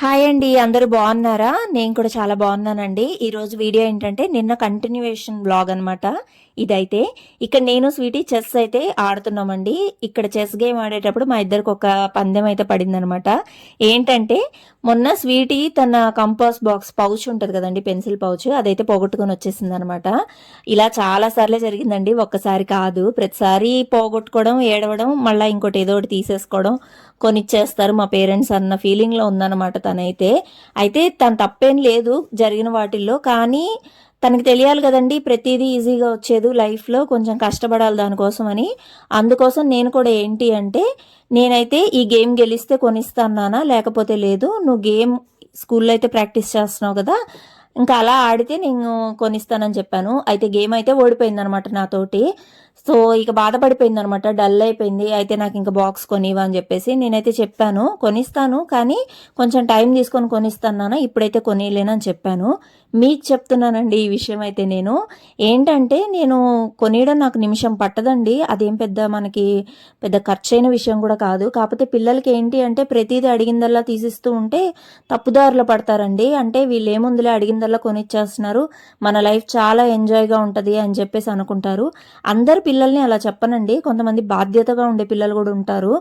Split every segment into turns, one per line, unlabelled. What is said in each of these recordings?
Hi అండి అందరూ బాగున్నారా? నేను కూడా చాలా బాగున్నానండి. ఈరోజు వీడియో ఏంటంటే నిన్న కంటిన్యూవేషన్ బ్లాగ్ అనమాట ఇదైతే ఇక్కడ నేను స్వీటీ చెస్ అయితే ఆడుతున్నామండి. ఇక్కడ చెస్ గేమ్ ఆడేటప్పుడు మా ఇద్దరికి ఒక పందెం అయితే పడిందనమాట ఏంటంటే మొన్న స్వీటీ తన కంపాస్ బాక్స్ పౌచ్ ఉంటుంది కదండి పెన్సిల్ పౌచ్ అదైతే పోగొట్టుకొని వచ్చేసింది అనమాట ఇలా చాలా సార్లే జరిగిందండి. ఒక్కసారి కాదు ప్రతిసారి పోగొట్టుకోవడం ఏడవడం మళ్ళీ ఇంకోటి ఏదో ఒకటి తీసేసుకోవడం కొనిచ్చేస్తారు మా పేరెంట్స్ అన్న ఫీలింగ్లో ఉందన్నమాట. తనైతే. అయితే తన తప్పేం లేదు జరిగిన వాటిల్లో. కానీ తనకి తెలియాలి కదండి ప్రతిదీ ఈజీగా వచ్చేది లైఫ్లో. కొంచెం కష్టపడాలి దానికోసం అని అందుకోసం నేను కూడా ఏంటి అంటే నేనైతే ఈ గేమ్ గెలిస్తే కొనిస్తానా లేకపోతే లేదు. నువ్వు గేమ్ స్కూల్లో అయితే ప్రాక్టీస్ చేస్తున్నావు కదా ఇంకా అలా ఆడితే నేను కొనిస్తానని చెప్పాను. అయితే గేమ్ అయితే ఓడిపోయింది అనమాట నాతోటి. సో ఇక బాధపడిపోయింది అనమాట డల్ అయిపోయింది. అయితే నాకు ఇంకా బాక్స్ కొనివా అని చెప్పేసి నేనైతే చెప్పాను. కొనిస్తాను. కానీ కొంచెం టైం తీసుకొని కొనిస్తాను ఇప్పుడైతే కొనిలేనని చెప్పాను. మీకు చెప్తున్నానండి ఈ విషయం అయితే నేను. ఏంటంటే నేను కొనియడం నాకు నిమిషం పట్టదండి. అదేం పెద్ద మనకి పెద్ద ఖర్చైన విషయం కూడా కాదు. కాకపోతే పిల్లలకి ఏంటి అంటే ప్రతిదీ అడిగిందల్లా తీసిస్తూ ఉంటే తప్పుదారులు పడతారండి. అంటే వీళ్ళు ఏముందిలే అడిగిందల్లా కొనిచ్చేస్తున్నారు. మన లైఫ్ చాలా ఎంజాయ్గా ఉంటుంది అని చెప్పేసి అనుకుంటారు. అందరు పిల్లల్ని అలా చెప్పనండి. కొంతమంది బాధ్యతగా ఉండే పిల్లలు కూడా ఉంటారు.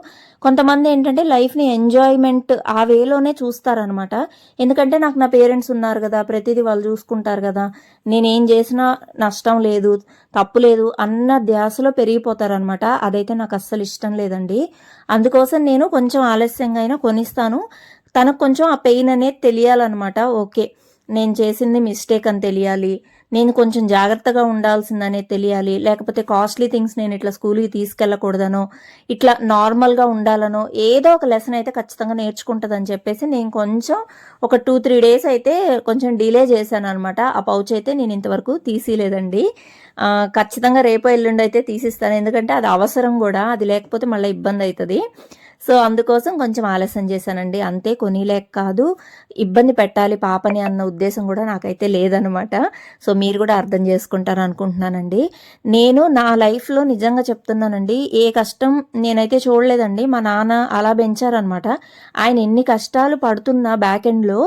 కొంతమంది ఏంటంటే లైఫ్ని ఎంజాయ్మెంట్ ఆ వేలోనే చూస్తారనమాట. ఎందుకంటే నాకు నా పేరెంట్స్ ఉన్నారు కదా ప్రతిదీ వాళ్ళు చూసుకుంటారు కదా. నేనేం చేసినా నష్టం లేదు తప్పు లేదు అన్న ధ్యాసలో పెరిగిపోతారనమాట అదైతే నాకు అస్సలు ఇష్టం లేదండి. అందుకోసం నేను కొంచెం ఆలస్యంగా అయినా కొనిస్తాను. తనకు కొంచెం ఆ పెయిన్ అనేది తెలియాలన్నమాట. ఓకే నేను చేసింది మిస్టేక్ అని తెలియాలి. నేను కొంచెం జాగ్రత్తగా ఉండాల్సిందనే తెలియాలి. లేకపోతే కాస్ట్లీ థింగ్స్ నేను ఇట్లా స్కూల్కి తీసుకెళ్ళకూడదనో ఇట్లా నార్మల్గా ఉండాలనో ఏదో ఒక లెసన్ అయితే ఖచ్చితంగా నేర్చుకుంటుందని చెప్పేసి నేను కొంచెం ఒక టూ త్రీ డేస్ అయితే కొంచెం డిలే చేశాను అనమాట ఆ పౌచ్ అయితే నేను ఇంతవరకు తీసిలేదండి. ఖచ్చితంగా రేపు ఎల్లుండి అయితే తీసిస్తాను. ఎందుకంటే అది అవసరం కూడా అది లేకపోతే మళ్ళీ ఇబ్బంది అవుతుంది. సో అందుకోసం కొంచెం ఆలస్యం చేశానండి. అంతే కొనిలేక కాదు ఇబ్బంది పెట్టాలి పాపని అన్న ఉద్దేశం కూడా నాకైతే లేదనమాట. సో మీరు కూడా అర్థం చేసుకుంటారు అనుకుంటున్నానండి. నేను నా లైఫ్లో నిజంగా చెప్తున్నానండి ఏ కష్టం నేనైతే చూడలేదండి మా నాన్న అలా పెంచారనమాట. ఆయన ఎన్ని కష్టాలు పడుతున్నా బ్యాక్ ఎండ్లో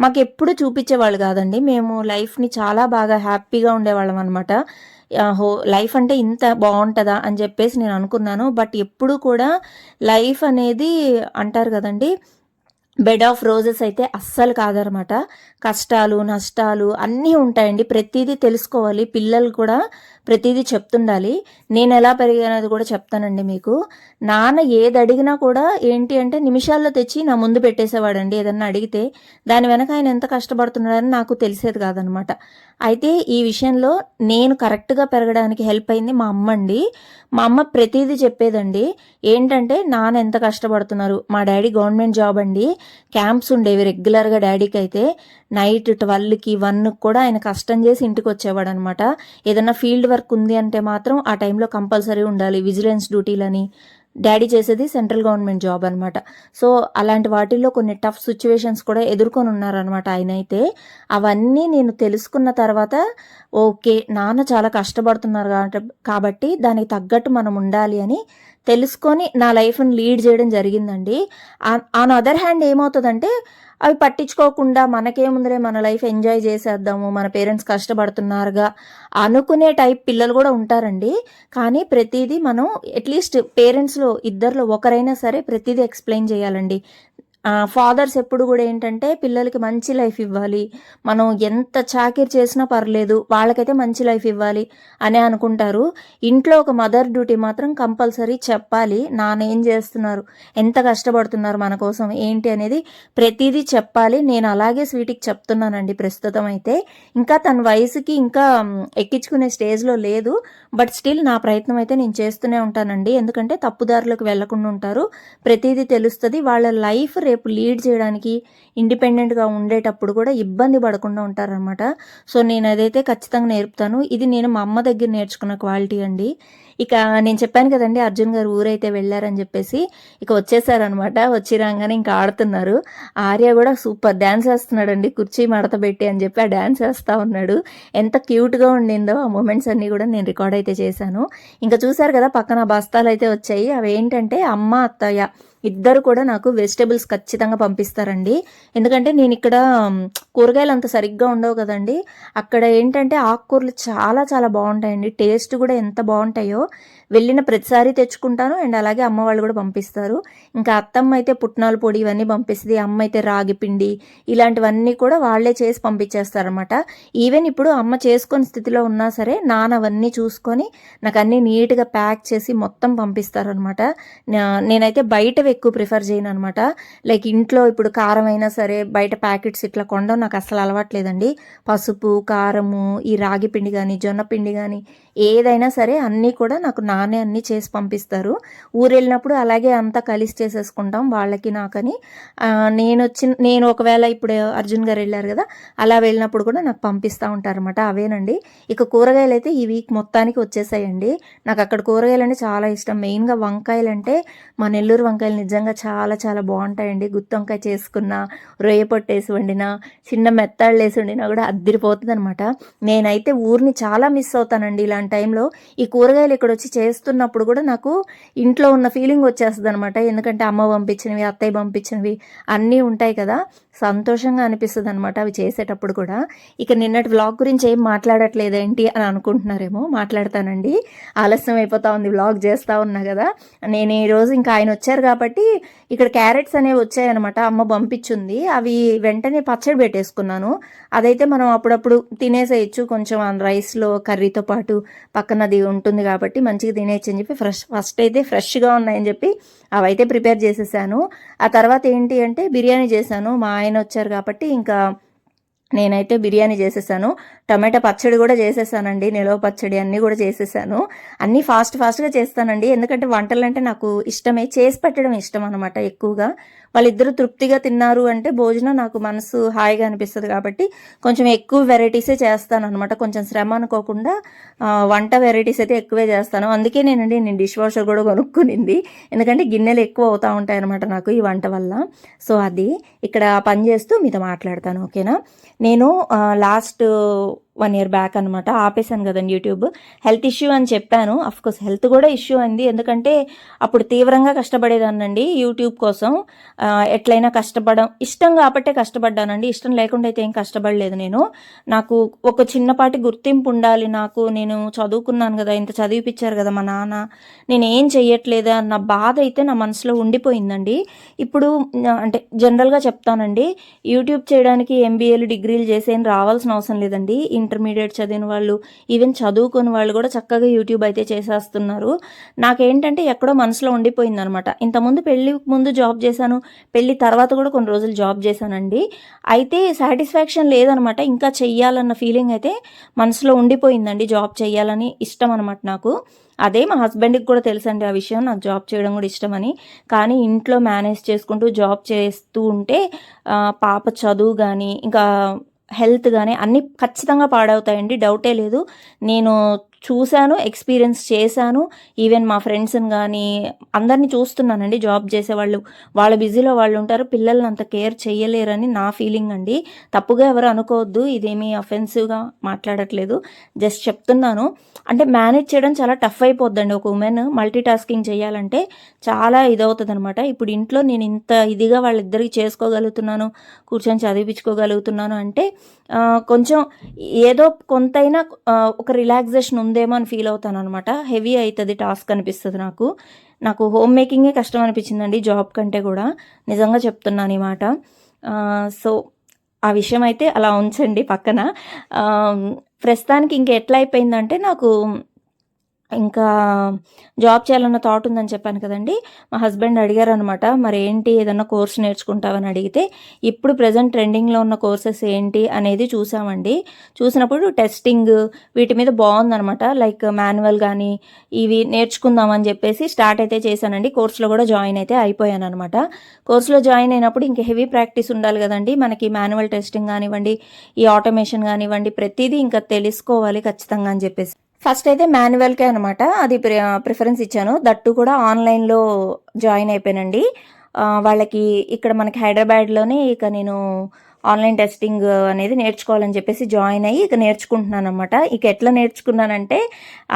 మాకు ఎప్పుడు చూపించేవాళ్ళు కాదండి. మేము లైఫ్ని చాలా బాగా హ్యాపీగా ఉండేవాళ్ళం అనమాట. హో లైఫ్ అంటే ఇంత బాగుంటుందా అని చెప్పేసి నేను అనుకున్నాను. బట్ ఎప్పుడు కూడా లైఫ్ అనేది అంటారు కదండి బెడ్ ఆఫ్ రోజెస్ అయితే అస్సలు కాదనమాట. కష్టాలు నష్టాలు అన్నీ ఉంటాయండి. ప్రతిదీ తెలుసుకోవాలి. పిల్లలు కూడా ప్రతిదీ చెప్తుండాలి. నేను ఎలా పెరిగానది కూడా చెప్తానండి మీకు. నాన్న ఏది అడిగినా కూడా ఏంటి అంటే నిమిషాల్లో తెచ్చి నా ముందు పెట్టేసేవాడండి ఏదన్నా అడిగితే. దాని వెనక ఆయన ఎంత కష్టపడుతున్నాడని నాకు తెలిసేది కాదనమాట. అయితే ఈ విషయంలో నేను కరెక్ట్గా పెరగడానికి హెల్ప్ అయింది మా అమ్మ అండి. మా అమ్మ ప్రతిదీ చెప్పేదండి. ఏంటంటే నాన్న ఎంత కష్టపడుతున్నారు? మా డాడీ గవర్నమెంట్ జాబ్ అండి. క్యాంప్స్ ఉండేవి రెగ్యులర్గా డాడీకి అయితే నైట్ ట్వెల్వ్కి వన్కి కూడా ఆయన కష్టం చేసి ఇంటికి వచ్చేవాడు అనమాట ఏదైనా ఫీల్డ్ వర్క్ ఉంది అంటే మాత్రం ఆ టైంలో కంపల్సరీ ఉండాలి. విజిలెన్స్ డ్యూటీలని డాడీ చేసేది సెంట్రల్ గవర్నమెంట్ జాబ్ అనమాట. సో అలాంటి వాటిల్లో కొన్ని టఫ్ సిచ్యువేషన్స్ కూడా ఎదుర్కొని ఉన్నారనమాట ఆయన అయితే అవన్నీ నేను తెలుసుకున్న తర్వాత ఓకే నాన్న చాలా కష్టపడుతున్నారు కాబట్టి దానికి తగ్గట్టు మనం ఉండాలి అని తెలుసుకొని నా లైఫ్ని లీడ్ చేయడం జరిగిందండి. ఆన్ అదర్ హ్యాండ్ ఏమవుతుందంటే అవి పట్టించుకోకుండా మనకేముందరే మన లైఫ్ ఎంజాయ్ చేసేద్దాము మన పేరెంట్స్ కష్టపడుతున్నారుగా అనుకునే టైప్ పిల్లలు కూడా ఉంటారండి. కానీ ప్రతిదీ మనం అట్లీస్ట్ పేరెంట్స్లో ఇద్దరిలో ఒకరైనా సరే ప్రతిదీ ఎక్స్ప్లెయిన్ చేయాలండి. ఫాదర్స్ ఎప్పుడు కూడా ఏంటంటే పిల్లలకి మంచి లైఫ్ ఇవ్వాలి. మనం ఎంత చాకిరి చేసినా పర్లేదు వాళ్ళకైతే మంచి లైఫ్ ఇవ్వాలి అని అనుకుంటారు. ఇంట్లో ఒక మదర్ డ్యూటీ మాత్రం కంపల్సరీ చెప్పాలి. నాన్న ఏం చేస్తున్నారు? ఎంత కష్టపడుతున్నారు మన కోసం? ఏంటి అనేది ప్రతిదీ చెప్పాలి. నేను అలాగే స్వీట్కి చెప్తున్నానండి ప్రస్తుతం అయితే. ఇంకా తన వయసుకి ఇంకా ఎక్కించుకునే స్టేజ్లో లేదు. బట్ స్టిల్ నా ప్రయత్నం అయితే నేను చేస్తూనే ఉంటానండి. ఎందుకంటే తప్పుదారులకు వెళ్ళకుండా ఉంటారు. ప్రతిదీ తెలుస్తుంది. వాళ్ళ లైఫ్ రేపు లీడ్ చేయడానికి ఇండిపెండెంట్గా ఉండేటప్పుడు కూడా ఇబ్బంది పడకుండా ఉంటారనమాట సో నేను అదైతే ఖచ్చితంగా నేర్పుతాను. ఇది నేను మా అమ్మ దగ్గర నేర్చుకున్న క్వాలిటీ అండి. ఇక నేను చెప్పాను కదండి అర్జున్ గారు ఊరైతే వెళ్ళారని చెప్పేసి ఇక వచ్చేసారనమాట. వచ్చి రాగానే ఇంకా ఆడుతున్నారు. ఆర్య కూడా సూపర్ డ్యాన్స్ వేస్తున్నాడండి కుర్చీ మడత పెట్టి అని చెప్పి ఆ డ్యాన్స్ వేస్తూ ఉన్నాడు. ఎంత క్యూట్గా ఉండిందో ఆ మూమెంట్స్ అన్నీ కూడా నేను రికార్డ్ అయితే చేశాను. ఇంకా చూశారు కదా పక్కన బస్తాలు అయితే వచ్చాయి. అవి ఏంటంటే అమ్మ అత్తయ్య ఇద్దరు కూడా నాకు వెజిటేబుల్స్ ఖచ్చితంగా పంపిస్తారండి. ఎందుకంటే నేను ఇక్కడ కూరగాయలు అంత సరిగ్గా ఉండవు కదండి. అక్కడ ఏంటంటే ఆకుకూరలు చాలా చాలా బాగుంటాయండి. టేస్ట్ కూడా ఎంత బాగుంటాయో వెళ్ళిన ప్రతిసారి తెచ్చుకుంటాను. అండ్ అలాగే అమ్మ వాళ్ళు కూడా పంపిస్తారు. ఇంకా అత్తమ్మ అయితే పుట్నాల పొడి ఇవన్నీ పంపిస్తుంది. అమ్మ అయితే రాగి పిండి ఇలాంటివన్నీ కూడా వాళ్ళే చేసి పంపించేస్తారనమాట ఈవెన్ ఇప్పుడు అమ్మ చేసుకొని స్థితిలో ఉన్నా సరే నాన్న అవన్నీ చూసుకొని నాకు అన్నీ నీట్గా ప్యాక్ చేసి మొత్తం పంపిస్తారనమాట నేనైతే బయటవి ఎక్కువ ప్రిఫర్ చేయను అనమాట లైక్ ఇంట్లో ఇప్పుడు కారం అయినా సరే బయట ప్యాకెట్స్ ఇట్లా కొండం నాకు అసలు అలవాట్లేదండి. పసుపు కారము ఈ రాగి పిండి కానీ జొన్న పిండి కానీ ఏదైనా సరే అన్నీ కూడా నాకు నానే అన్నీ చేసి పంపిస్తారు. ఊరు వెళ్ళినప్పుడు అలాగే అంతా కలిసి చేసేసుకుంటాం వాళ్ళకి నాకని. నేను వచ్చిన నేను ఒకవేళ ఇప్పుడు అర్జున్ గారు వెళ్ళారు కదా అలా వెళ్ళినప్పుడు కూడా నాకు పంపిస్తూ ఉంటారనమాట అవేనండి. ఇక కూరగాయలు అయితే ఈ వీక్ మొత్తానికి వచ్చేసాయండి. నాకు అక్కడ కూరగాయలు అంటే చాలా ఇష్టం. మెయిన్గా వంకాయలు అంటే మా నెల్లూరు వంకాయలు నిజంగా చాలా చాలా బాగుంటాయండి. గుత్తి వంకాయ చేసుకున్న రొయ్య పొట్టేసి వండినా వండిన చిన్న మెత్తాళ్ళు వేసి వండినా కూడా అద్దరిపోతుంది అనమాట నేనైతే ఊరిని చాలా మిస్ అవుతానండి ఇలాంటి టైంలో. ఈ కూరగాయలు ఇక్కడ వచ్చి చేస్తున్నప్పుడు కూడా నాకు ఇంట్లో ఉన్న ఫీలింగ్ వచ్చేస్తుంది అనమాట ఎందుకంటే అమ్మ పంపించినవి అత్తయ్య పంపించినవి అన్నీ ఉంటాయి కదా. సంతోషంగా అనిపిస్తుంది అనమాట అవి చేసేటప్పుడు కూడా. ఇక నిన్నటి వ్లాగ్ గురించి ఏం మాట్లాడట్లేదేంటి అని అనుకుంటున్నారేమో మాట్లాడతానండి. ఆలస్యం అయిపోతా ఉంది వ్లాగ్ చేస్తూ ఉన్నా కదా. నేను ఈరోజు ఇంకా ఆయన వచ్చారు కాబట్టి ఇక్కడ క్యారెట్స్ అనేవి వచ్చాయన్నమాట అమ్మ పంపించింది. అవి వెంటనే పచ్చడి పెట్టేసుకున్నాను. అదైతే మనం అప్పుడప్పుడు తినేసేయచ్చు. కొంచెం రైస్లో కర్రీతో పాటు పక్కన అది ఉంటుంది కాబట్టి మంచిగా తినేయచ్చు అని చెప్పి ఫ్రెష్ ఫస్ట్ అయితే ఫ్రెష్గా ఉన్నాయని చెప్పి అవైతే ప్రిపేర్ చేసేసాను. ఆ తర్వాత ఏంటి అంటే బిర్యానీ చేశాను. మా ఆయన వచ్చారు కాబట్టి ఇంకా నేనైతే బిర్యానీ చేసేసాను. టమాటా పచ్చడి కూడా చేసేసానండి. నిలవ పచ్చడి అన్నీ కూడా చేసేసాను. అన్నీ ఫాస్ట్ ఫాస్ట్గా చేస్తానండి. ఎందుకంటే వంటలు అంటే నాకు ఇష్టమే. చేసి పెట్టడం ఇష్టం అనమాట ఎక్కువగా. వాళ్ళిద్దరూ తృప్తిగా తిన్నారు అంటే భోజనం నాకు మనసు హాయిగా అనిపిస్తుంది కాబట్టి కొంచెం ఎక్కువ వెరైటీసే చేస్తాను అనమాట కొంచెం శ్రమ అనుకోకుండా వంట వెరైటీస్ అయితే ఎక్కువే చేస్తాను. అందుకే నేనండి నేను డిష్ వాషర్ కూడా కొనుక్కునింది. ఎందుకంటే గిన్నెలు ఎక్కువ అవుతూ ఉంటాయి అనమాట నాకు ఈ వంట వల్ల. సో అది ఇక్కడ పని చేస్తూ మీతో మాట్లాడతాను. ఓకేనా? నేను లాస్ట్ వన్ ఇయర్ బ్యాక్ అనమాట ఆపేశాను కదండి యూట్యూబ్. హెల్త్ ఇష్యూ అని చెప్పాను. కోర్స్ హెల్త్ కూడా ఇష్యూ అయింది. ఎందుకంటే అప్పుడు తీవ్రంగా కష్టపడేదానండి యూట్యూబ్ కోసం. ఎట్లయినా కష్టపడడం ఇష్టం కాబట్టే కష్టపడ్డానండి. ఇష్టం లేకుండా అయితే ఏం కష్టపడలేదు నేను. నాకు ఒక చిన్నపాటి గుర్తింపు ఉండాలి. నాకు నేను చదువుకున్నాను కదా ఇంత చదివిపించారు కదా మా నాన్న. నేను ఏం చెయ్యట్లేదు అన్న బాధ అయితే నా మనసులో ఉండిపోయిందండి. ఇప్పుడు అంటే జనరల్గా చెప్తానండి. యూట్యూబ్ చేయడానికి ఎంబీఏలు డిగ్రీలు చేసేం రావాల్సిన అవసరం లేదండి. ఇంటర్మీడియట్ చదివిన వాళ్ళు ఈవెన్ చదువుకుని వాళ్ళు కూడా చక్కగా యూట్యూబ్ అయితే చేసేస్తున్నారు. నాకేంటంటే ఎక్కడో మనసులో ఉండిపోయింది అనమాట ఇంతకుముందు పెళ్ళి ముందు జాబ్ చేశాను పెళ్ళి తర్వాత కూడా కొన్ని రోజులు జాబ్ చేశానండి. అయితే సాటిస్ఫాక్షన్ లేదనమాట ఇంకా చెయ్యాలన్న ఫీలింగ్ అయితే మనసులో ఉండిపోయిందండి జాబ్ చేయాలని ఇష్టం అనమాట నాకు. అదే మా హస్బెండ్కి కూడా తెలుసండి ఆ విషయం నాకు జాబ్ చేయడం కూడా ఇష్టమని. కానీ ఇంట్లో మేనేజ్ చేసుకుంటూ జాబ్ చేస్తూ ఉంటే పాప చదువు కానీ ఇంకా హెల్త్ కానీ అన్నీ ఖచ్చితంగా పాడవుతాయండి. డౌటే లేదు. నేను చూశాను ఎక్స్పీరియన్స్ చేశాను. ఈవెన్ మా ఫ్రెండ్స్ని కానీ అందరినీ చూస్తున్నానండి జాబ్ చేసేవాళ్ళు. వాళ్ళ బిజీలో వాళ్ళు ఉంటారు పిల్లల్ని అంత కేర్ చేయలేరని నా ఫీలింగ్ అండి. తప్పుగా ఎవరు అనుకోవద్దు ఇదేమీ అఫెన్సివ్గా మాట్లాడట్లేదు. జస్ట్ చెప్తున్నాను. అంటే మేనేజ్ చేయడం చాలా టఫ్ అయిపోద్దండి. ఒక ఉమెన్ మల్టీ టాస్కింగ్ చేయాలంటే చాలా ఇదవుతుంది అనమాట ఇప్పుడు ఇంట్లో నేను ఇంత ఇదిగా వాళ్ళిద్దరికి చేసుకోగలుగుతున్నాను కూర్చొని చదివించుకోగలుగుతున్నాను అంటే కొంచెం ఏదో కొంతైనా ఒక రిలాక్సేషన్ ఉంది ఉందేమో అని ఫీల్ అవుతాను అనమాట హెవీ అవుతుంది టాస్క్ అనిపిస్తుంది నాకు. నాకు హోమ్ మేకింగే కష్టం అనిపించిందండి జాబ్ కంటే కూడా. నిజంగా చెప్తున్నాను ఈ మాట. సో ఆ విషయం అయితే అలా ఉంచండి పక్కన. ప్రస్తుతానికి ఇంక ఎట్లా అయిపోయిందంటే నాకు ఇంకా జాబ్ చేయాలన్న థాట్ ఉందని చెప్పాను కదండి. మా హస్బెండ్ అడిగారు అనమాట మరి ఏంటి ఏదన్నా కోర్స్ నేర్చుకుంటావని అడిగితే ఇప్పుడు ప్రజెంట్ ట్రెండింగ్లో ఉన్న కోర్సెస్ ఏంటి? అనేది చూసామండి. చూసినప్పుడు టెస్టింగ్ వీటి మీద బాగుందనమాట. లైక్ మాన్యువల్ కానీ ఇవి నేర్చుకుందామని చెప్పేసి స్టార్ట్ అయితే చేశానండి. కోర్సులో కూడా జాయిన్ అయితే అయిపోయాను అనమాట కోర్సులో జాయిన్ అయినప్పుడు ఇంకా హెవీ ప్రాక్టీస్ ఉండాలి కదండి. మనకి మాన్యువల్ టెస్టింగ్ కానివ్వండి ఈ ఆటోమేషన్ కానివ్వండి ప్రతిదీ ఇంకా తెలుసుకోవాలి ఖచ్చితంగా అని చెప్పేసి. ఫస్ట్ అయితే మాన్యువల్కే అనమాట అది ప్రి ప్రిఫరెన్స్ ఇచ్చాను. దట్టు కూడా ఆన్లైన్లో జాయిన్ అయిపోయానండి. వాళ్ళకి ఇక్కడ మనకి హైదరాబాద్లోనే ఇక నేను ఆన్లైన్ టెస్టింగ్ అనేది నేర్చుకోవాలని చెప్పేసి జాయిన్ అయ్యి ఇక నేర్చుకుంటున్నాను అనమాట ఇక ఎట్లా నేర్చుకున్నానంటే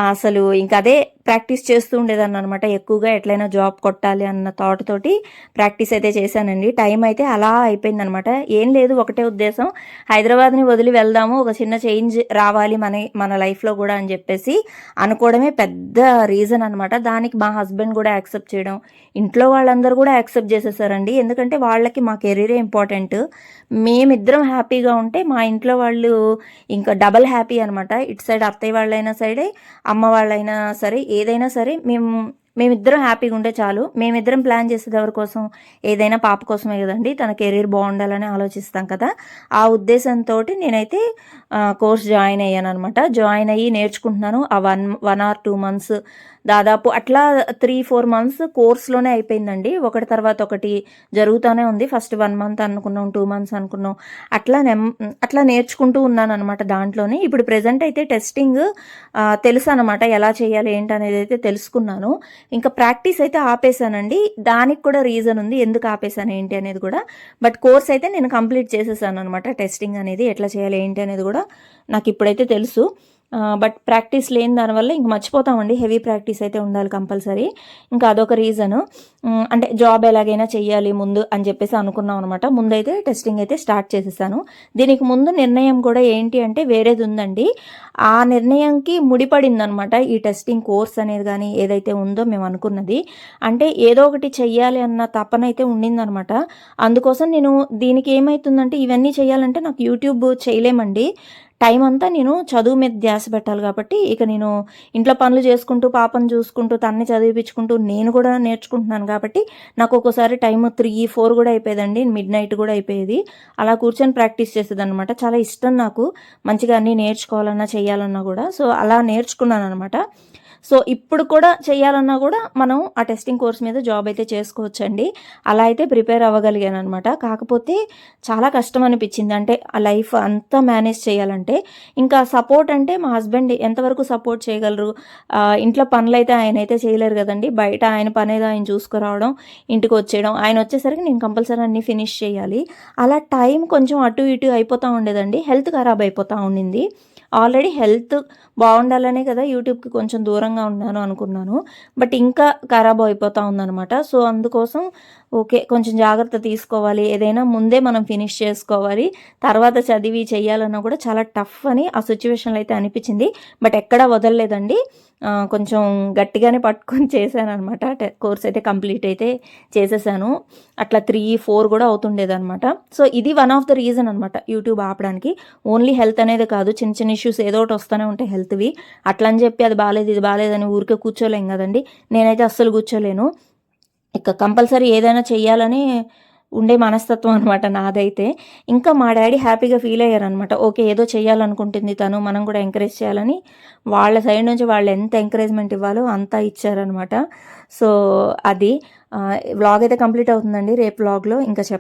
అసలు ఇంక అదే ప్రాక్టీస్ చేస్తూ ఉండేదాన్ని అనమాట ఎక్కువగా ఎట్లయినా జాబ్ కొట్టాలి అన్న థాట్ తోటి ప్రాక్టీస్ అయితే చేశానండి. టైం అయితే అలా అయిపోయింది అనమాట ఏం లేదు ఒకటే ఉద్దేశం. హైదరాబాద్ని వదిలి వెళ్దాము ఒక చిన్న చేంజ్ రావాలి మన మన లైఫ్లో కూడా అని చెప్పేసి అనుకోవడమే పెద్ద రీజన్ అనమాట దానికి మా హస్బెండ్ కూడా యాక్సెప్ట్ చేయడం ఇంట్లో వాళ్ళందరూ కూడా యాక్సెప్ట్ చేసేసారండి. ఎందుకంటే వాళ్ళకి మా కెరీరే ఇంపార్టెంట్ మీ మేమిద్దరం హ్యాపీగా ఉంటే మా ఇంట్లో వాళ్ళు ఇంకా డబల్ హ్యాపీ అనమాట ఇటు సైడ్ అత్తయ్య వాళ్ళైనా సరే అమ్మ వాళ్ళైనా సరే ఏదైనా సరే మేము మేమిద్దరం హ్యాపీగా ఉంటే చాలు. మేమిద్దరం ప్లాన్ చేసేది ఎవరి కోసం? ఏదైనా పాప కోసమే కదండి. తన కెరీర్ బాగుండాలని ఆలోచిస్తాం కదా. ఆ ఉద్దేశంతో నేనైతే కోర్స్ జాయిన్ అయ్యాను అనమాట జాయిన్ అయ్యి నేర్చుకుంటున్నాను. ఆ one one or two months దాదాపు అట్లా త్రీ ఫోర్ మంత్స్ కోర్స్లోనే అయిపోయిందండి. ఒకటి తర్వాత ఒకటి జరుగుతూనే ఉంది. ఫస్ట్ వన్ మంత్ అనుకున్నాం టూ మంత్స్ అనుకున్నాం. అట్లా నెమ్ అట్లా నేర్చుకుంటూ ఉన్నాను అనమాట దాంట్లోనే. ఇప్పుడు ప్రజెంట్ అయితే టెస్టింగ్ తెలుసు అనమాట ఎలా చేయాలి ఏంటనేది అయితే తెలుసుకున్నాను. ఇంకా ప్రాక్టీస్ అయితే ఆపేసానండి దానికి కూడా రీజన్ ఉంది ఎందుకు ఆపేసాను ఏంటి అనేది కూడా. బట్ కోర్స్ అయితే నేను కంప్లీట్ చేసేసాను అనమాట టెస్టింగ్ అనేది ఎట్లా చేయాలి ఏంటి అనేది కూడా నాకు ఇప్పుడైతే తెలుసు. బట్ ప్రాక్టీస్ లేని దానివల్ల ఇంక మర్చిపోతామండి. హెవీ ప్రాక్టీస్ అయితే ఉండాలి కంపల్సరీ. ఇంకా అదొక రీజను అంటే జాబ్ ఎలాగైనా చెయ్యాలి ముందు అని చెప్పేసి అనుకున్నాం అనమాట ముందైతే టెస్టింగ్ అయితే స్టార్ట్ చేసేసాను. దీనికి ముందు నిర్ణయం కూడా ఏంటి అంటే వేరేది ఉందండి. ఆ నిర్ణయంకి ముడిపడింది అనమాట ఈ టెస్టింగ్ కోర్స్ అనేది కానీ ఏదైతే ఉందో మేము అనుకున్నది. అంటే ఏదో ఒకటి చెయ్యాలి అన్న తపన అయితే ఉండిందనమాట అందుకోసం నేను దీనికి ఏమవుతుందంటే ఇవన్నీ చేయాలంటే నాకు యూట్యూబ్ చేయలేమండి. టైం అంతా నేను చదువు మీద ధ్యాస పెట్టాలి కాబట్టి ఇక నేను ఇంట్లో పనులు చేసుకుంటూ పాపను చూసుకుంటూ తన్ని చదివిపించుకుంటూ నేను కూడా నేర్చుకుంటున్నాను కాబట్టి నాకు ఒక్కోసారి టైం త్రీ ఫోర్ కూడా అయిపోయేదండి. మిడ్ నైట్ కూడా అయిపోయేది. అలా కూర్చొని ప్రాక్టీస్ చేసేది అనమాట చాలా ఇష్టం నాకు. మంచిగా అన్నీ నేర్చుకోవాలన్నా చేయాలన్నా కూడా. సో అలా నేర్చుకున్నాను అనమాట సో ఇప్పుడు కూడా చేయాలన్నా కూడా మనం ఆ టెస్టింగ్ కోర్స్ మీద జాబ్ అయితే చేసుకోవచ్చండి. అలా అయితే ప్రిపేర్ అవ్వగలిగాను అనమాట కాకపోతే చాలా కష్టం అనిపించింది. అంటే ఆ లైఫ్ అంతా మేనేజ్ చేయాలంటే ఇంకా సపోర్ట్ అంటే మా హస్బెండ్ ఎంతవరకు సపోర్ట్ చేయగలరు? ఇంట్లో పనులు అయితే ఆయన అయితే చేయలేరు కదండి. బయట ఆయన పని ఏదో ఆయన చూసుకురావడం ఇంటికి వచ్చేయడం ఆయన వచ్చేసరికి నేను కంపల్సరీ అన్ని ఫినిష్ చేయాలి. అలా టైం కొంచెం అటు ఇటు అయిపోతూ ఉండేదండి. హెల్త్ ఖరాబ్ అయిపోతూ ఉండింది. ఆల్రెడీ హెల్త్ బాగుండాలనే కదా యూట్యూబ్కి కొంచెం దూరంగా ఉన్నాను అనుకున్నాను. బట్ ఇంకా ఖరాబ్ అయిపోతూ ఉందనమాట సో అందుకోసం ఓకే కొంచెం జాగ్రత్త తీసుకోవాలి. ఏదైనా ముందే మనం ఫినిష్ చేసుకోవాలి. తర్వాత చదివి చేయాలన్నా కూడా చాలా టఫ్ అని ఆ సిచ్యువేషన్లో అయితే అనిపించింది. బట్ ఎక్కడా వదలలేదండి. కొంచెం గట్టిగానే పట్టుకొని చేశాను అనమాట కోర్స్ అయితే కంప్లీట్ అయితే చేసేసాను. అట్లా త్రీ ఫోర్ కూడా అవుతుండేదన్నమాట. సో ఇది వన్ ఆఫ్ ద రీజన్ అనమాట యూట్యూబ్ ఆపడానికి. ఓన్లీ హెల్త్ అనేది కాదు చిన్న చిన్న ఇష్యూస్ ఏదో ఒకటి వస్తూనే ఉంటాయి హెల్త్వి. అట్లా అని చెప్పి అది బాగాలేదు ఇది బాగాలేదని ఊరికే కూర్చోలేం కదండి. నేనైతే అస్సలు కూర్చోలేను. ఇక కంపల్సరీ ఏదైనా చెయ్యాలని ఉండే మనస్తత్వం అనమాట నాదైతే. ఇంకా మా డాడీ హ్యాపీగా ఫీల్ అయ్యారనమాట ఓకే ఏదో చేయాలనుకుంటుంది తను మనం కూడా ఎంకరేజ్ చేయాలని. వాళ్ళ సైడ్ నుంచి వాళ్ళు ఎంత ఎంకరేజ్మెంట్ ఇవ్వాలో అంతా ఇచ్చారనమాట సో అది వ్లాగ్ అయితే కంప్లీట్ అవుతుందండి. రేపు వ్లాగ్లో ఇంకా చెప్